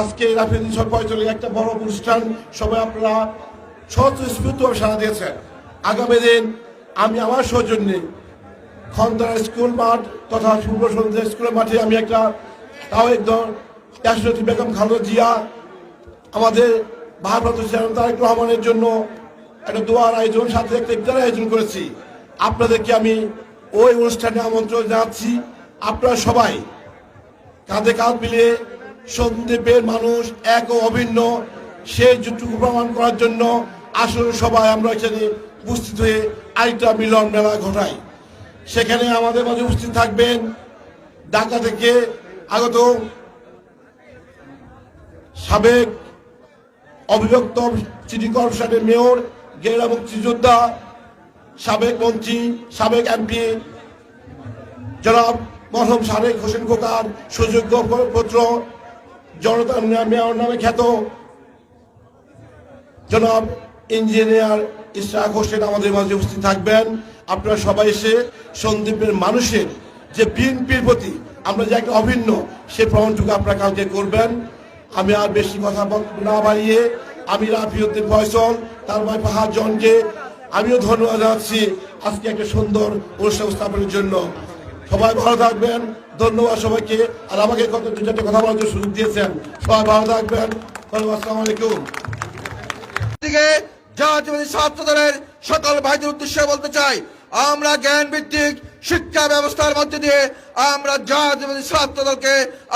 আজকে রাফিদ পরিচালিত একটা বড় অনুষ্ঠান, সবাই আপনারা স্বতঃস্ফূর্তভাবে সারা দিয়েছেন। আগামী দিন আমি আমার সৌজন্যে খন্দরা স্কুল মাঠ তথা পূর্ব সন্ধ্যা স্কুলের মাঠে আমি একটা তাও একদম দেশরতী বেগম খালেদা জিয়া, আমাদের ভারপ্রাপ্ত চেয়ারম্যান তারেক রহমানের জন্য একটা দোয়ার আয়োজন, সাথে একটা ইফতার আয়োজন করেছি। আপনাদেরকে আমি ওই অনুষ্ঠানে আমন্ত্রণ জানাচ্ছি। আপনারা সবাই কাঁধে কাঁধ মিলিয়ে সন্দ্বীপের মানুষ এক ও অভিন্ন। সেই যুগটুকু প্রমাণ করার জন্য আসলে সবাই আমরা এখানে উপস্থিত হয়ে আরেকটা মিলন মেলা ঘটাই। সেখানে আমাদের মাঝে উপস্থিত থাকবেন ঢাকা থেকে আগত সাবেক অবিভক্ত সিটি কর্পোরেশনের মেয়র, গেরা মুক্তিযোদ্ধা, সাবেক মন্ত্রী, সাবেক এমপি জনাব মরহম সাবেক হোসেন খোকার সুযোগ্য পুত্র জনতা মেয়র নামে খ্যাত। জনাব ইঞ্জিনিয়ার ইশরাক হোসেন আমাদের মাঝে উপস্থিত থাকবেন। আপনারা সবাই এসে সন্দীপের মানুষের যে বিএনপির প্রতি আমরা যে একটা অভিন্ন, সে প্রমাণটুকু আপনারা কালকে করবেন। আমি আর বেশি কথা না বাড়িয়ে আমি রাফিউদ্দিন ফয়সল, তার ভাই পাহাড় জনকে। আমিও ধন্যবাদ জানাচ্ছি আজকে একটা সুন্দর অনুষ্ঠান স্থাপনের জন্য। সবাই ভালো থাকবেন। ধন্যবাদ সবাইকে। আর আমাকে কত দু চারটে কথা বলার সুযোগ দিয়েছেন। সবাই ভালো থাকবেন। আলাইকুম। সকল ভাইদের উদ্দেশ্যে বলতে চাই, আমরা জ্ঞান ভিত্তিক দিয়ে আমরা দলকে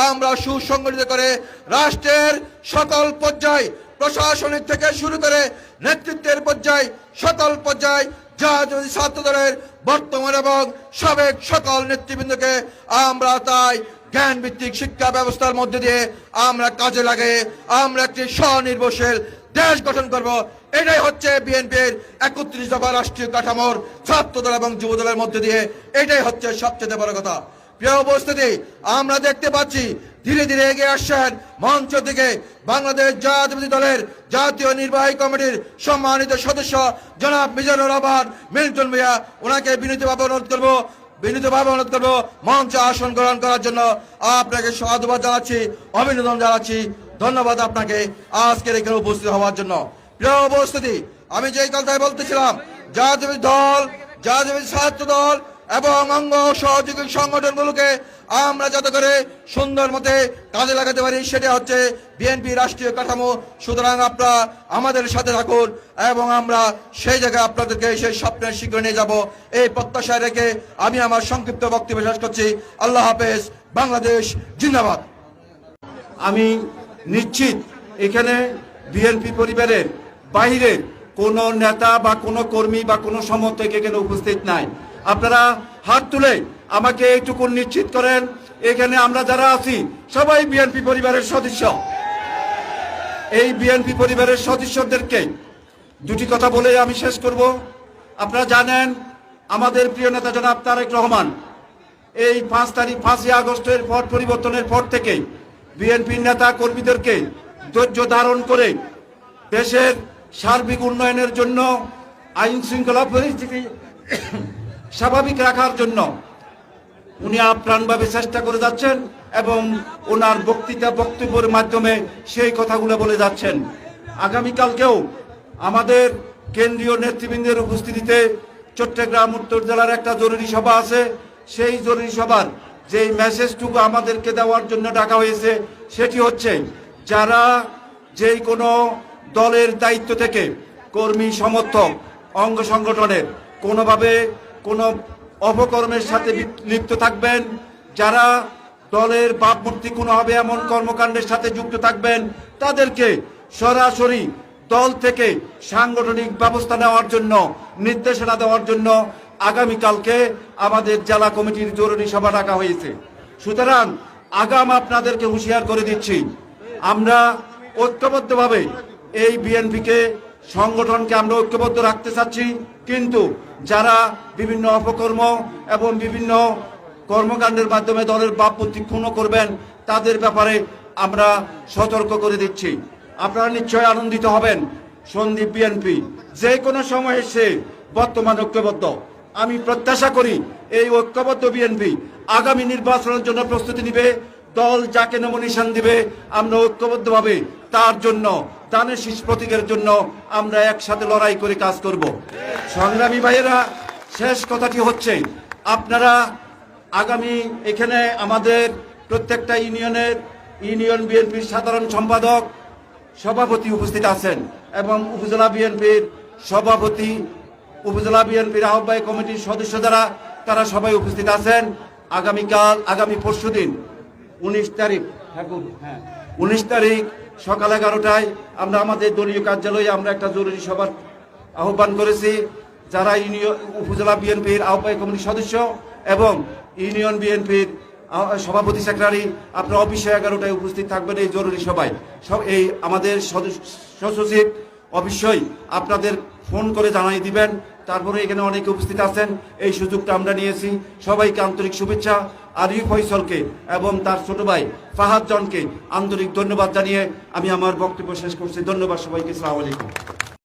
আমরা সুসংগঠিত করে রাষ্ট্রের সকল পর্যায় প্রশাসনিক থেকে শুরু করে নেতৃত্বের পর্যায় সকল পর্যায় জাতীয়বাদী ছাত্র দলের বর্তমান এবং সাবেক সকল নেতৃবৃন্দকে আমরা তাই জ্ঞান ভিত্তিক শিক্ষা ব্যবস্থার মধ্যে দিয়ে আমরা কাজে লাগে আমরা একটি স্বনির্ভরশীল দেশ গঠন করব। এটাই হচ্ছে বিএনপির একত্রিশ দফা রাষ্ট্রীয় কাঠামোর ছাত্র দল এবং যুব দলের মধ্যে দিয়ে। এটাই হচ্ছে সবচেয়ে বড় কথা। প্রিয় উপস্থিতি, আমরা দেখতে পাচ্ছি ধীরে ধীরে এগিয়ে আসছেন মঞ্চ থেকে বাংলাদেশ জাতীয়বাদী দলের জাতীয় নির্বাহী কমিটির সম্মানিত সদস্য জনাব মিজানুর রহমান। মিল্টন মিয়া ওনাকে বিনীতভাবে অনুরোধ করব, বিনীতভাবে অনুরোধ করব মঞ্চে আসন গ্রহণ করার জন্য আপনাকে সাধুবাদ জানাচ্ছি, অভিনন্দন জানাচ্ছি। ধন্যবাদ আপনাকে আজকের এখানে উপস্থিত হওয়ার জন্য। প্রিয় উপস্থিতি, আমি যেই কথাই বলতেছিলাম জাতীয় দল জাতীয় ছাত্র দল এবং অঙ্গ সহযোগী সংগঠনগুলোকে আমরা যাতে করে সুন্দর মতে কাজে লাগাতে পারি, সেটা হচ্ছে বিএনপি রাষ্ট্রীয় কাঠামো। সুতরাং আপনারা আমাদের সাথে থাকুন এবং আমরা সেই জায়গায় আপনাদেরকে সেই স্বপ্নের শীঘ্র নিয়ে যাব। এই প্রত্যাশায় রেখে আমি আমার সংক্ষিপ্ত বক্তব্য শেষ করছি। আল্লাহ হাফেজ, বাংলাদেশ জিন্দাবাদ। আমি নিশ্চিত এখানে বিএনপি পরিবারের বাইরে কোনো নেতা বা কোনো কর্মী বা কোনো সমর্থক এখানে উপস্থিত নাই। আপনারা হাত তুলে আমাকে এইটুকু নিশ্চিত করেন, এখানে আমরা যারা আছি, সবাই বিএনপি পরিবারের সদস্য। এই বিএনপি পরিবারের সদস্যদেরকে দুটি কথা বলে আমি শেষ করব। আপনারা জানেন, আমাদের প্রিয় নেতা জনাব তারেক রহমান এই পাঁচ তারিখ, পাঁচই আগস্টের পর, পরিবর্তনের পর থেকে বিএনপির নেতা কর্মীদেরকে ধৈর্য ধারণ করে দেশের সার্বিক উন্নয়নের জন্য আইন শৃঙ্খলা পরিস্থিতি স্বাভাবিক রাখার জন্য উনি আপ্রাণভাবে চেষ্টা করে যাচ্ছেন এবং ওনার বক্তৃতা বক্তব্যের মাধ্যমে সেই কথাগুলো বলে যাচ্ছেন। আগামীকালকেও আমাদের কেন্দ্রীয় নেতৃবৃন্দের উপস্থিতিতে চট্টগ্রাম উত্তর জেলার একটা জরুরি সভা আছে। সেই জরুরি সভার যেই মেসেজটুকু আমাদেরকে দেওয়ার জন্য ডাকা হয়েছে, সেটি হচ্ছে যারা যেই কোনো দলের দায়িত্ব থেকে কর্মী, সমর্থক, অঙ্গ সংগঠনের কোনোভাবে কোনো অপকর্মের সাথে লিপ্ত থাকবেন। যারা দলের ভাবমূর্তি কোনো হবে এমন কর্মকাণ্ডের সাথে যুক্ত থাকবেন, তাদেরকে সরাসরি দল থেকে সাংগঠনিক ব্যবস্থা নেওয়ার জন্য, নির্দেশনা দেওয়ার জন্য আগামীকালকে আমাদের জেলা কমিটির জরুরি সভা ডাকা হয়েছে। সুতরাং আগাম আপনাদেরকে হুঁশিয়ার করে দিচ্ছি, আমরা ঐক্যবদ্ধভাবে এই বিএনপিকে সংগঠনকে আমরা ঐক্যবদ্ধ রাখতে চাচ্ছি, কিন্তু যারা বিভিন্ন অপকর্ম এবং বিভিন্ন কর্মকাণ্ডের মাধ্যমে দলের ভাবমূর্তি ক্ষুণ্ণ করবেন, তাদের ব্যাপারে আমরা সতর্ক করে দিচ্ছি। আপনারা নিশ্চয় আনন্দিত হবেন, সন্দীপ বিএনপি যে কোনো সময় এসে বর্তমান ঐক্যবদ্ধ। আমি প্রত্যাশা করি এই ঐক্যবদ্ধ বিএনপি আগামী নির্বাচনের জন্য প্রস্তুতি নিবে, দল যাকে নমিনেশন দিবে, আমরা ঐক্যবদ্ধভাবে তার জন্য দানের শীষ প্রতীকের জন্য আমরা একসাথে লড়াই করে কাজ করব। সংগ্রামী ভাইয়েরা, শেষ কথাটি হচ্ছে, আপনারা আগামী এখানে আমাদের প্রত্যেকটা ইউনিয়নের, ইউনিয়ন বিএনপির সাধারণ সম্পাদক সভাপতি উপস্থিত আছেন এবং উপজেলা বিএনপির সভাপতি, উপজেলা বিএনপির আহ্বায়ক কমিটির সদস্য যারা, তারা সবাই উপস্থিত আছেন। আগামীকাল, আগামী পরশু দিন উনিশ তারিখ হ্যাঁ উনিশ তারিখ সকাল এগারোটায় আমরা আমাদের দলীয় কার্যালয়ে আমরা একটা জরুরি সভার আহ্বান করেছি, যারা ইউনিয়ন উপজেলা বিএনপির আহ্বায়ক কমিটির সদস্য এবং ইউনিয়ন বিএনপির সভাপতি সেক্রেটারি, আপনার অফিসে এগারোটায় উপস্থিত থাকবেন এই জরুরি সভায়। সব এই আমাদের সদস্য সচিব অবশ্যই আপনাদের ফোন করে জানাই দিবেন। তারপরে এখানে অনেকে উপস্থিত আছেন। এই সুযোগটা আমরা নিয়েছি। সবাইকে আন্তরিক শুভেচ্ছা। আরিফ ফৈসলকে এবং তার ছোট ভাই ফাহাদ জনকে আন্তরিক ধন্যবাদ জানিয়ে আমি আমার বক্তব্য শেষ করছি। ধন্যবাদ সবাইকে। সালাম